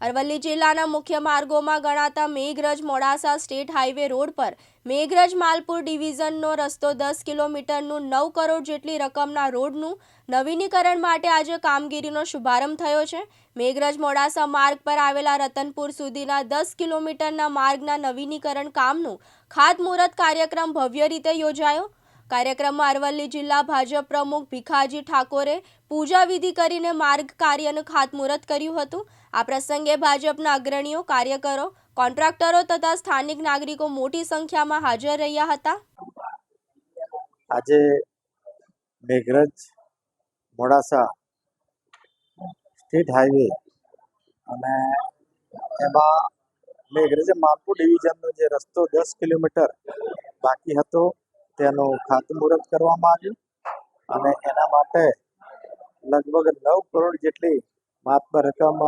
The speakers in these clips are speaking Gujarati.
અરવલ્લી જિલ્લાના મુખ્ય માર્ગોમાં ગણાતા Meghraj Modasa state highway road પર મેઘરજ માલપુર ડિવિઝનનો રસ્તો દસ કિલોમીટરનું નવ કરોડ જેટલી રકમના રોડનું નવીનીકરણ માટે આજે કામગીરીનો શુભારંભ થયો છે. મેઘરજ મોડાસા માર્ગ પર આવેલા રતનપુર સુધીના દસ કિલોમીટરના માર્ગના નવીનીકરણ કામનું ખાતમુહૂર્ત કાર્યક્રમ ભવ્ય રીતે યોજાયો. કાર્યક્રમમાં અરવલ્લી જિલ્લા ભાજપ પ્રમુખ ભીખાજી ઠાકોરે પૂજા વિધિ કરીને માર્ગ કાર્યનું ખાતમુહૂર્ત કર્યું હતું. આ પ્રસંગે ભાજપના અગ્રણીઓ, કાર્યકરો, કોન્ટ્રાક્ટરો તથા સ્થાનિક નાગરિકો મોટી સંખ્યામાં હાજર રહ્યા હતા. આજે મેઘરજ, મોડાસા સ્ટેટ હાઈવે અને એમાં મેઘરજ માલપુર ડિવિઝનનો જે રસ્તો દસ કિલોમીટર બાકી હતો. તેનું ખાતમુહૂર્ત કરવામાં આવ્યું અને એના માટે લગભગ નવ કરોડ જેટલી માત્ર રકમ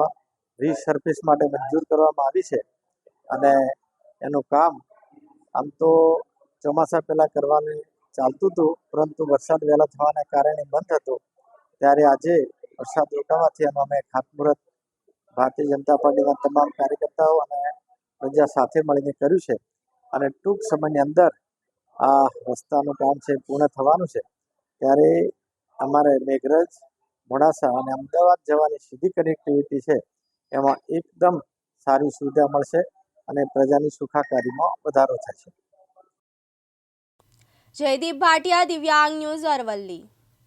રીસર્ફિસ માટે મંજૂર કરવામાં આવી છે. અને એનું કામ આમ તો ચોમાસા પહેલાં કરવાનું ચાલતું હતું, પરંતુ વરસાદ વહેલા થવાને કારણે બંધ હતું. ત્યારે આજે વરસાદ રોકાવાથી એનું અમે ખાતમુહૂર્ત ભારતીય જનતા પાર્ટીના તમામ કાર્યકર્તાઓ અને પ્રજા સાથે મળીને કર્યું છે. અને ટૂંક સમયની અંદર આ રસ્તાનું કામ છે પૂર્ણ થવાનું છે. ત્યારે અમારે મેઘરજ, મોડાસા અને અમદાવાદ જવાની સીધી કનેક્ટિવિટી છે. એમાં એકદમ સારી સુવિધા મળશે અને પ્રજાની સુખાકારીમાં વધારો થશે. જયદીપ ભાટિયા, દિવ્યાંગ ન્યૂઝ અરવલ્લી.